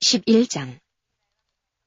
11장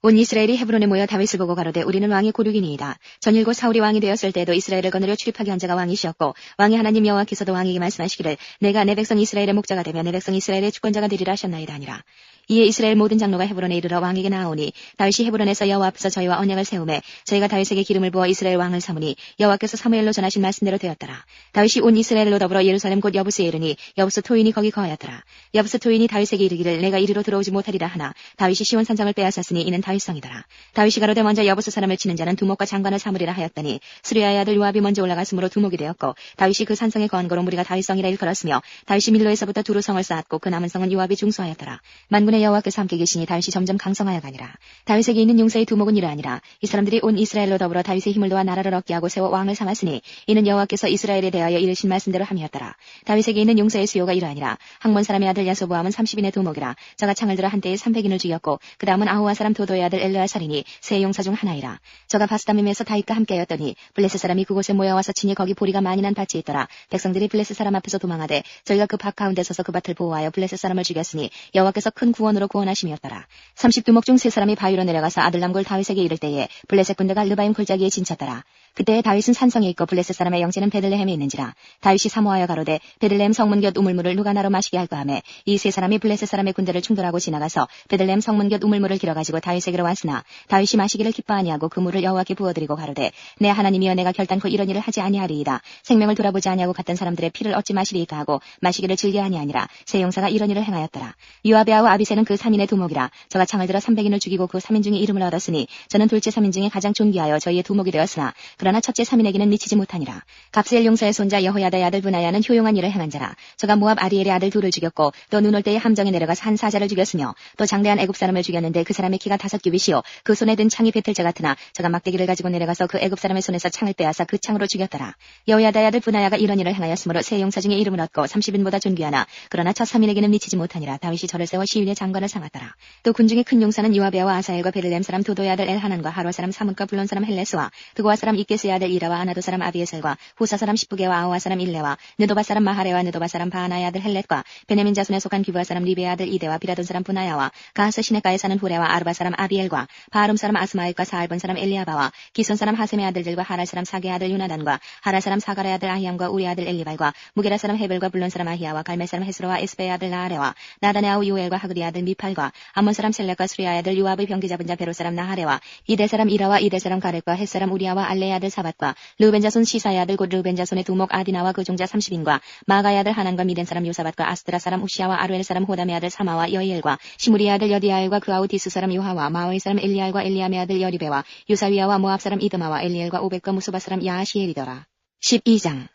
온 이스라엘이 헤브론에 모여 다윗을 보고 가로되 우리는 왕이 고륙이니이다. 전일고 사울이 왕이 되었을 때에도 이스라엘을 거느려 출입하게 한 자가 왕이시었고 왕이 하나님 여호와께서도 왕에게 말씀하시기를 내가 내 백성 이스라엘의 목자가 되며 내 백성 이스라엘의 주권자가 되리라 하셨나이다 아니라. 이에 이스라엘 모든 장로가 헤브론에 이르러 왕에게 나아오니 다윗이 헤브론에서 여호와 앞에서 저희와 언약을 세우매 저희가 다윗에게 기름을 부어 이스라엘 왕을 삼으니 여호와께서 사무엘로 전하신 말씀대로 되었더라. 다윗이 온 이스라엘로 더불어 예루살렘 곧 여부스에 이르니 여부스 토인이 거기 거하였더라. 여부스 토인이 다윗에게 이르기를 내가 이리로 들어오지 못하리라 하나 다윗이 시온 산장을 빼앗았으니 이는 다윗성이더라. 다윗이 가로되 먼저 여부스 사람을 치는 자는 두목과 장관을 삼으리라 하였더니 수리아의 아들 요압이 먼저 올라갔으므로 두목이 되었고 다윗이 그 산성에 거한 거로 무리가 다윗성이라 일컬었으며 다윗이 밀로에서부터 두루 성을 쌓았고 그 남은 성은 요압이 중수하였더라. 만군의 여호와께서 함께 계시니 다윗이 점점 강성하여 가니라. 다윗에게 있는 용사의 두목은 이러하니라. 이 사람들이 온 이스라엘로 더불어 다윗의 힘을 도와 나라를 얻게 하고 세워 왕을 삼았으니 이는 여호와께서 이스라엘에 대하여 이르신 말씀대로 함이었더라. 다윗에게 있는 용사의 수요가 이러하니라. 항몬 사람의 아들 야소보암은 30인의 두목이라. 저가 창을 들어 한때에 300인을 죽였고 그 다음은 아우아 사람 도도의 아들 엘르아살이니 세 용사 중 하나이라. 저가 바스다밈에서 다윗과 함께하였더니 블레스 사람이 그곳에 모여와서 친히 거기 보리가 많이 난 밭이 있더라. 백성들이 블레스 사람 앞에서 도망하되 저희가 그 밭 가운데 서서 그 밭을 보호하여 블레스 사람을 죽였으니 여호와께서 큰 구원 으로 구원하심이었더라. 30두목 중 세 사람이 바위로 내려가서 아들남골 다윗에게 이를 때에 블레셋 군대가 르바임 골짜기에 진쳤더라. 그때 다윗은 산성에 있고 블레셋 사람의 영체는 베들레헴에 있는지라 다윗이 사모하여 가로되 베들레헴 성문 곁 우물물을 누가 나로 마시게 할까 하매 이 세 사람이 블레셋 사람의 군대를 충돌하고 지나가서 베들레헴 성문 곁 우물물을 길어가지고 다윗에게로 왔으나 다윗이 마시기를 기뻐 아니하고 그 물을 여호와께 부어드리고 가로되 내 하나님이여 내가 결단코 이런 일을 하지 아니하리이다. 생명을 돌아보지 아니하고 갔던 사람들의 피를 어찌 마시리이까 하고 마시기를 즐겨 아니하니라. 세 용사가 이런 일을 행하였더라. 유아베 아우 아비세는 그 3인의 두목이라. 저가 창을 들어 300인을 죽이고 그 3인 중에 이름을 얻었으니 저는 둘째 3인 중에 가장 존귀하여 저희의 두목이 되었으나 그러나 첫째 3인에게는 미치지 못하니라. 갑스엘 용사의 손자 여호야다의 아들 분하야는 효용한 일을 행한 자라. 저가 모압 아리엘의 아들 둘을 죽였고 또 눈 올 때에 함정에 내려가서 한 사자를 죽였으며 또 장대한 애굽 사람을 죽였는데 그 사람의 키가 다섯 규빗이요 그 손에 든 창이 배틀자 같으나 저가 막대기를 가지고 내려가서 그 애굽 사람의 손에서 창을 빼앗아 그 창으로 죽였더라. 여호야다의 아들 분하야가 이런 일을 행하였으므로 세 용사 중에 이름을 얻고 30인보다 존귀하나 그러나 첫 3인에게는 미치지 못하니라. 다윗이 저를 세워 시위의 장관을 상하더라. 또 군중의 큰 용사는 요아베와 아사엘과 베를렘 사람 도도의 아들 엘하난과 하루 사람 사문과 블론 사람 헬레스와 그고와 사람 이 게스의 아들 이라와 아나도 사람 아비에셀과 후사 사람 십부게와 아오와 사람 일레와 느도바 사람 마하레와 느도바 사람 바하나의 아들 헬렛과 베네민 자손에 속한 기부아 사람 리베의 아들 이데와 비라돈 사람 분하야와 가하스 시네가에 사는 후레와 아르바 사람 아비엘과 바하름 사람 아스마엘과 사알본 사람 엘리아바와 기손 사람 하셈의 아들들과 하랄 사람 사게 아들 유나단과 하랄 사람 사가의 아들 아히암과 우리 아들 엘리발과 무게라 사람 헤벨과 블론 사람 아히야와 갈멜 사람 헤스로와 에스베의 아들 나아레와 나단의 아우 요엘과 하그리 아들 미팔과 암몬 사람 셀렉과 수리아의 아들 요압의 병기 잡은 자 베로 사람 나하레와 이대 사람 이라와 이대 사람 가렛과 헷 사람 우리아와 알레의 아들 사밧과 르벤 자손 시사의 아들 곧 르벤 자손의 두목 아디나와 그 종자 30인과 마가의 아들 하난과 미덴 사람 요사밧과 아스드라 사람 우시아와 아루엘 사람 호담의 아들 사마와 여이엘과 시무리의 아들 여디아엘과 그 아우 디스 사람 요하와 마오의 사람 엘리알과 엘리암의 아들 여리베와 유사위아와 모압 사람 이드마와 엘리엘과 오백과 무수바 사람 야하시엘이더라. 12장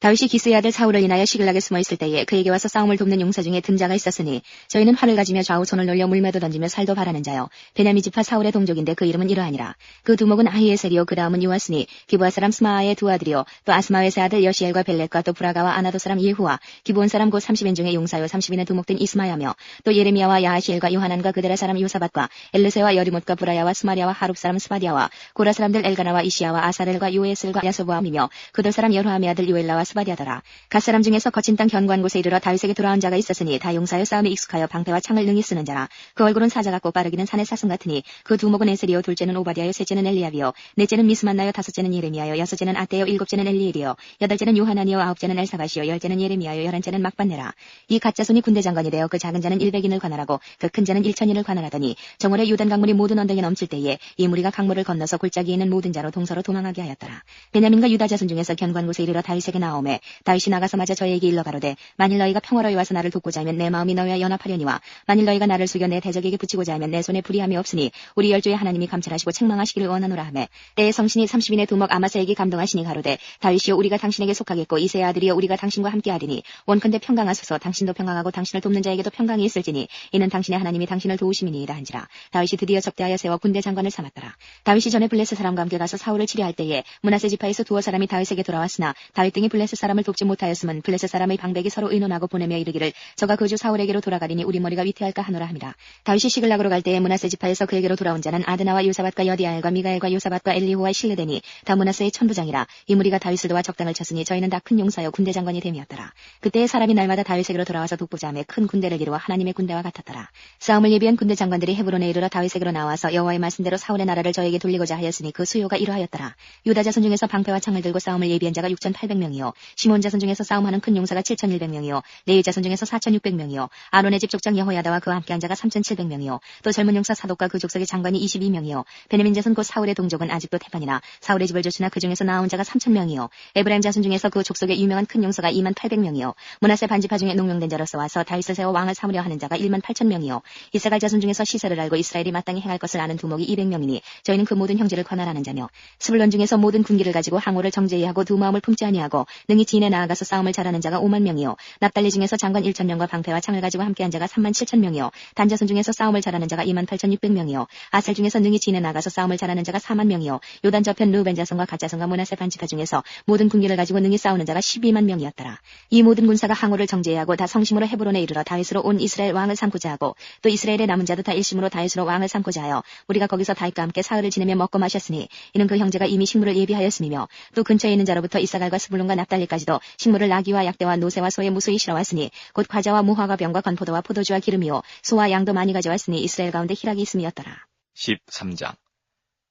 다윗이 기스의 아들 사울을 인하여 시글락에 숨어 있을 때에 그에게 와서 싸움을 돕는 용사 중에 등자가 있었으니 저희는 활을 가지며 좌우 손을 놀려 물매도 던지며 살도 바라는 자요. 베냐미 지파 사울의 동족인데 그 이름은 이러하니라. 그 두목은 아히에셀이요. 그 다음은 요아스니. 기부아 사람 스마아의 두 아들이요. 또 아스마의 세 아들 여시엘과 벨렛과 또 브라가와 아나도 사람 예후와 기부온 사람 곧 30인 중에 용사요. 30인의 두목된 이스마야며 또 예레미야와 야하시엘과 요하난과 그들의 사람 요사밭과 엘르세와 여리못과 브라야와 스마리아와 하룹 사람 스바디아와 고라 사람들 엘가나와 이시야와 아사렐과 요에슬과 야소보암이며 그들 사람 여호함의 아들 요엘라와 스바디아더라. 갓사람 중에서 거친 땅 견고한 곳에 이르러 다윗에게 돌아온 자가 있었으니 다 용사여 싸움에 익숙하여 방패와 창을 능히 쓰는 자라. 그 얼굴은 사자 같고 빠르기는 산의 사슴 같으니 그 두목은 에셀이요 둘째는 오바디아요 셋째는 엘리압이요 넷째는 미스만나요 다섯째는 예레미야요 여섯째는 아테요 일곱째는 엘리엘이요 여덟째는 요하나니요 아홉째는 엘사바시요 열째는 예레미야요 열한째는 막반네라. 이 가짜 손이 군대 장관이 되어 그 작은 자는 일백인을 관할하고 그 큰 자는 일천인을 관할하더니 정월에 유단 강물이 모든 언덕에 넘칠 때에 이 무리가 강물을 건너서 골짜기에 있는 모든 자로 동서로 도망하게 하였더라. 베냐민과 유다 자손 중에서 견고한 곳에 이르러 다윗에게 나오 매 다윗이 나가서 맞아 저에게 일러 가로되 만일 너희가 평화로이 와서 나를 돕고자 하면 내 마음이 너희와 연합하려니와 만일 너희가 나를 숙여 내 대적에게 붙이고자 하면 내 손에 불의함이 없으니 우리 열조의 하나님이 감찰하시고 책망하시기를 원하노라 하매 때에 성신이 30인의 두목 아마사에게 감동하시니 가로되 다윗이여 우리가 당신에게 속하겠고 이세 아들이여 우리가 당신과 함께하리니 원컨대 평강하소서 당신도 평강하고 당신을 돕는 자에게도 평강이 있을지니 이는 당신의 하나님이 당신을 도우심이니이다 한지라. 다윗이 드디어 적대하여 세워 군대 장관을 삼았더라. 다윗이 전에 블레스 사람과 함께 가서 사울을 치료할 때에 문하세 지파에서 두어 사람이 다윗에게 돌아왔으나 다윗 등이 블레스 블레셋 사람을 돕지 못하였으면 블레셋 사람의 방백이 서로 의논하고 보내며 이르기를 저가 그 주 사울에게로 돌아가리니 우리 머리가 위태할까 하노라 합니다. 다윗이 시글락으로 갈 때에 문하세 지파에서 그에게로 돌아온 자는 아드나와 요사밭과 여디아엘과 미가엘과 요사밭과 엘리호와 실레데니 다 문하세의 천부장이라 이 무리가 다윗을 도와 적당을 쳤으니 저희는 다 큰 용사여 군대 장관이 됨이었더라. 그때의 사람이 날마다 다윗에게로 돌아와서 독보자함에 큰 군대를 이루어 하나님의 군대와 같았더라. 싸움을 예비한 군대 장관들이 헤브론에 이르러 다윗에게로 나와서 여호와의 말씀대로 사울의 나라를 저에게 돌리고자 하였으니 그 수요가 이러하였더라. 유다 자손 중에서 방패와 창을 들고 싸움을 예비한 자가 6,800명이요 시몬 자손 중에서 싸움하는 큰 용사가 7,100명이요. 레위 자손 중에서 4,600명이요. 아론의 집 족장 여호야다와 그와 함께한 자가 3,700명이요. 또 젊은 용사 사독과 그 족속의 장관이 22명이요. 베냐민 자손 곧 사울의 동족은 아직도 태반이나 사울의 집을 조치나 그 중에서 나온 자가 3,000명이요. 에브라임 자손 중에서 그 족속의 유명한 큰 용사가 2만 800명이요. 문하세 반지파 중에 농명된 자로서 와서 다윗을 세워 왕을 삼으려 하는 자가 1만 8천명이요. 이사갈 자손 중에서 시세를 알고 이스라엘이 마땅히 행할 것을 아는 두목이 200명이니 저희는 그 모든 형제를 권하라는 자며 스불론 중에서 모든 군기를 가지고 항우를 정제히 하고 두 마음을 품지 아니하고 능히 진에 나아가서 싸움을 잘하는 자가 5만 명이요. 납달리 중에서 장관 1천 명과 방패와 창을 가지고 함께한 자가 3만 7천 명이요. 단자손 중에서 싸움을 잘하는 자가 2만 8천 6백 명이요. 아셀 중에서 능히 진에 나가서 싸움을 잘하는 자가 4만 명이요. 요단 저편 루벤 자손과 가자손과 문하세 반지파 중에서 모든 군기를 가지고 능히 싸우는 자가 12만 명이었더라. 이 모든 군사가 항우를 정제히 하고 다 성심으로 헤브론에 이르러 다윗으로 온 이스라엘 왕을 삼고자 하고 또 이스라엘의 남은 자도 다 일심으로 다윗으로 왕을 삼고자 하여 우리가 거기서 다윗과 함께 사흘을 지내며 먹고 마셨으니 이는 그 형제가 이미 식물을 예비하였음이며 또 근처에 있는 자로부터 이사갈과 스불론과 납 달리까지도 식물을 나귀와 약대와 노새와 소의 무수히 실어왔으니 곧 과자와 무화과 병과 건포도와 포도주와 기름이요 소와 양도 많이 가져왔으니 이스라엘 가운데 희락이 있음이었더라. 13장.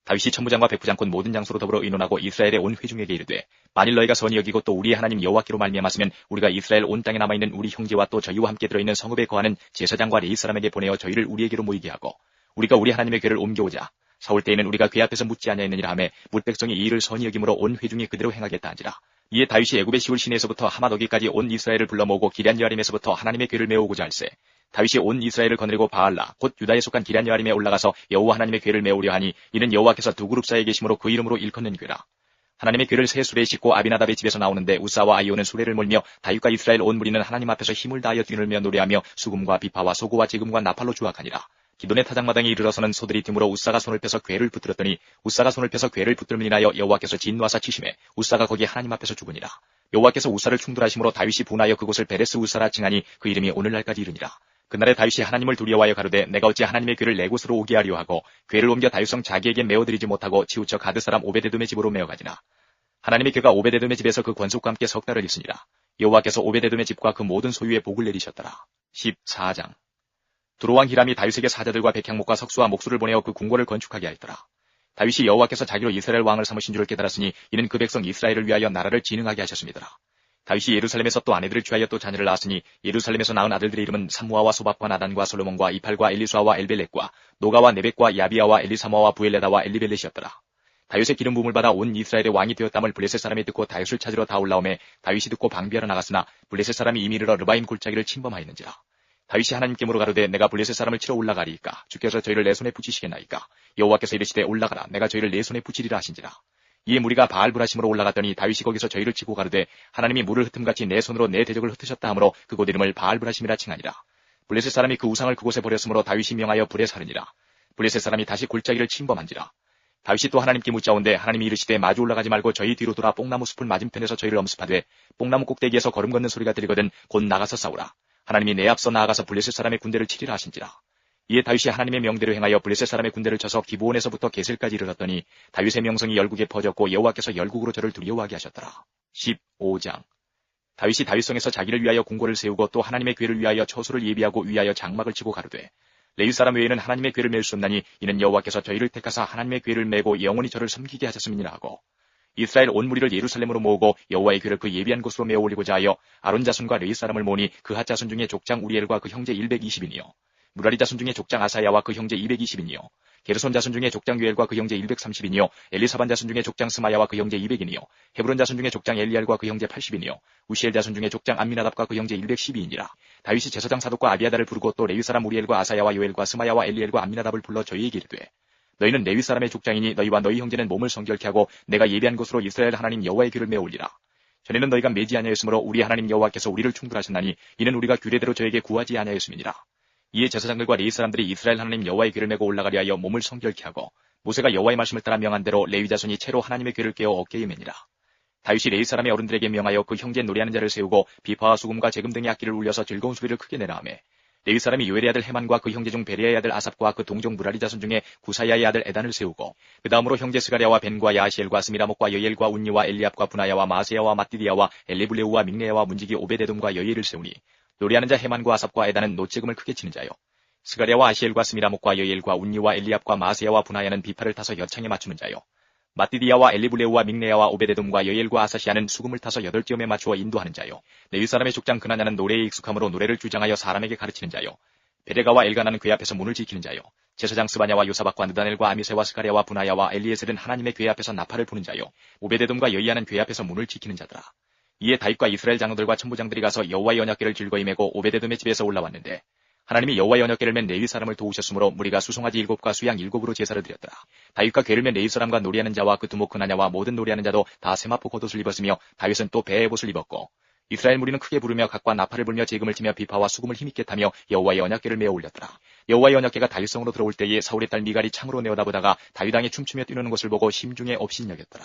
다윗이 천부장과 백부장 곧 모든 장소로 더불어 의논하고 이스라엘의 온 회중에게 이르되 만일 너희가 선히 여기고 또 우리의 하나님 여호와께로 말미암았으면 우리가 이스라엘 온 땅에 남아 있는 우리 형제와 또 저희와 함께 들어 있는 성읍에 거하는 제사장과 레이 사람에게 보내어 저희를 우리에게로 모이게 하고 우리가 우리 하나님의 궤를 옮겨오자. 사울 때에는 우리가 궤 앞에서 묻지 아니하였느니라 하매 뭇 백성이 이 일을 선히 여김으로 온 회중이 그대로 행하겠다 한지라 이에 다윗이 애굽의 시울 시내에서부터 하마더기까지 온 이스라엘을 불러 모으고 기란 여아림에서부터 하나님의 궤를 메우고자 할세. 다윗이 온 이스라엘을 거느리고 바알라 곧 유다에 속한 기란 여아림에 올라가서 여호와 하나님의 궤를 메우려 하니 이는 여호와께서 두 그룹 사이에 계심으로 그 이름으로 일컫는 궤라. 하나님의 궤를 새 수레에 싣고 아비나답의 집에서 나오는데 우사와 아이오는 수레를 몰며 다윗과 이스라엘 온 무리는 하나님 앞에서 힘을 다하여 뛰놀며 노래하며 수금과 비파와 소고와 지금과 나팔로 주악하니라 기돈의 타작마당에 이르러서는 소들이 틈으로 우사가 손을 펴서 궤를 붙들었더니 우사가 손을 펴서 궤를 붙들면 인하여 여호와께서 진노하사 치심에 우사가 거기 하나님 앞에서 죽으니라. 여호와께서 우사를 충돌하심으로 다윗이 분하여 그곳을 베레스 우사라 칭하니 그 이름이 오늘날까지 이르니라. 그날에 다윗이 하나님을 두려워하여 가로되 내가 어찌 하나님의 궤를 내 곳으로 오게 하려 하고 궤를 옮겨 다윗성 자기에게 메어드리지 못하고 치우쳐 가드 사람 오베데돔의 집으로 메어가지나. 하나님의 궤가 오베데돔의 집에서 그 권속과 함께 석 달을 있으니라. 여호와께서 오베데돔의 집과 그 모든 소유에 복을 내리셨더라. 14장 두로왕 히람이 다윗에게 사자들과 백향목과 석수와 목수를 보내어 그 궁궐을 건축하게 하였더라. 다윗이 여호와께서 자기로 이스라엘 왕을 삼으신 줄을 깨달았으니 이는 그 백성 이스라엘을 위하여 나라를 진흥하게 하셨습니다. 다윗이 예루살렘에서 또 아내들을 취하여 또 자녀를 낳았으니 예루살렘에서 낳은 아들들의 이름은 삼무아와 소밥과 나단과 솔로몬과 이팔과 엘리수아와 엘벨렛과 노가와 네벡과 야비아와 엘리사마와 부엘레다와 엘리벨렛이었더라. 다윗의 기름 부음을 받아 온 이스라엘의 왕이 되었담을 블레셋 사람이 듣고 다윗을 찾으러 다 올라오매 다윗이 듣고 방비하러 나갔으나 블레셋 사람이 이미 이르러 르바임 골짜기를 침범하였는지라. 다윗이 하나님께 물어가로되 내가 블레셋 사람을 치러 올라가리이까? 주께서 저희를 내 손에 붙이시겠나이까? 여호와께서 이르시되 올라가라. 내가 저희를 내 손에 붙이리라 하신지라. 이에 무리가 바알브라심으로 올라갔더니 다윗이 거기서 저희를 치고 가로되 하나님이 물을 흩음같이 내 손으로 내 대적을 흩으셨다 하므로 그곳 이름을 바알브라심이라 칭하니라. 블레셋 사람이 그 우상을 그곳에 버렸으므로 다윗이 명하여 불에 사르니라. 블레셋 사람이 다시 골짜기를 침범한지라. 다윗이 또 하나님께 묻자온데 하나님이 이르시되 마주 올라가지 말고 저희 뒤로 돌아 뽕나무 숲을 맞은편에서 저희를 엄습하되 뽕나무 꼭대기에서 걸음 걷는 소리가 들리거든 곧 나가서 싸우라 하나님이 내 앞서 나아가서 블레셋 사람의 군대를 치리라 하신지라. 이에 다윗이 하나님의 명대로 행하여 블레셋 사람의 군대를 쳐서 기브온에서부터 게셀까지 이르렀더니 다윗의 명성이 열국에 퍼졌고 여호와께서 열국으로 저를 두려워하게 하셨더라. 15장 다윗이 다윗성에서 자기를 위하여 궁궐을 세우고 또 하나님의 궤를 위하여 처소를 예비하고 위하여 장막을 치고 가로되 레위 사람 외에는 하나님의 궤를 맬 수 없나니 이는 여호와께서 저희를 택하사 하나님의 궤를 메고 영원히 저를 섬기게 하셨음이니라 하고 이스라엘 온 무리를 예루살렘으로 모으고 여호와의 궤를 그 예비한 곳으로 메어 올리고자 하여 아론 자손과 레이 사람을 모으니 그핫 자손 중에 족장 우리엘과 그 형제 120인이요. 무라리 자손 중에 족장 아사야와 그 형제 220인이요. 게르손 자손 중에 족장 유엘과 그 형제 130인이요. 엘리사반 자손 중에 족장 스마야와 그 형제 200인이요. 헤브론 자손 중에 족장 엘리알과 그 형제 80인이요. 우시엘 자손 중에 족장 안미나답과 그 형제 112인이라. 다윗이 제사장 사독과 아비아다를 부르고 또 레위 사람 우리엘과 아사야와 요엘과 스마야와 엘리엘과 안미나답을 불러 저희에게 이르되 너희는 레위 사람의 족장이니 너희와 너희 형제는 몸을 성결케 하고 내가 예비한 곳으로 이스라엘 하나님 여호와의 귀를 메어 올리라. 전에는 너희가 매지 아니하였으므로 우리 하나님 여호와께서 우리를 충돌하셨나니 이는 우리가 규례대로 저에게 구하지 아니하였음이니라. 이에 제사장들과 레위 사람들이 이스라엘 하나님 여호와의 귀를 메고 올라가려 하여 몸을 성결케 하고 모세가 여호와의 말씀을 따라 명한 대로 레위 자손이 채로 하나님의 귀를 깨어 어깨에 매니라. 다윗이 레위 사람의 어른들에게 명하여 그 형제 노래하는 자를 세우고 비파와 수금과 재금 등의 악기를 울려서 즐거운 소리를 크게 내라하매 레위 사람이 요엘의 아들 헤만과 그 형제 중 베리아의 아들 아삽과 그 동종 무라리 자손 중에 구사야의 아들 에단을 세우고 그 다음으로 형제 스가랴와 벤과 야시엘과 스미라목과 여엘과 운니와 엘리압과 분하야와 마세야와 마띠디야와 엘리블레우와 믹레야와 문지기 오베데돔과 여엘을 세우니 노래하는 자 헤만과 아삽과 에단은 노재금을 크게 치는 자요. 스가랴와 아시엘과 스미라목과 여엘과 운니와 엘리압과 마세야와 분하야는 비파를 타서 여창에 맞추는 자요 마띠디야와 엘리블레우와 믹레야와 오베데돔과 여엘과 아사시아는 수금을 타서 여덟 지음에 맞추어 인도하는 자요. 레위 사람의 족장 그나냐는 노래에 익숙함으로 노래를 주장하여 사람에게 가르치는 자요. 베레가와 엘가나는 궤 앞에서 문을 지키는 자요. 제사장 스바냐와 요사박과 느다넬과 아미세와 스가랴와 분하야와 엘리에셀은 하나님의 궤 앞에서 나팔을 부는 자요. 오베데돔과 여이야는 궤 앞에서 문을 지키는 자더라. 이에 다윗과 이스라엘 장로들과 천부장들이 가서 여호와의 언약궤를 즐거이 메고 오베데돔의 집에서 올라왔는데 하나님이 여호와의 언약궤를 맨 레위 사람을 도우셨으므로 무리가 수송아지 일곱과 수양 일곱으로 제사를 드렸더라. 다윗과 궤를 맨 레위 사람과 노래하는 자와 그 두목 그나냐와 모든 노래하는 자도 다 세마포 겉옷을 입었으며 다윗은 또 배의 옷을 입었고 이스라엘 무리는 크게 부르며 각과 나팔을 불며 재금을 치며 비파와 수금을 힘있게 타며 여호와의 언약궤를 메어 올렸더라. 여호와의 언약궤가 다윗성으로 들어올 때에 사울의 딸 미갈이 창으로 내어다보다가 다윗 왕이 춤추며 뛰노는 것을 보고 심중에 업신여겼더라.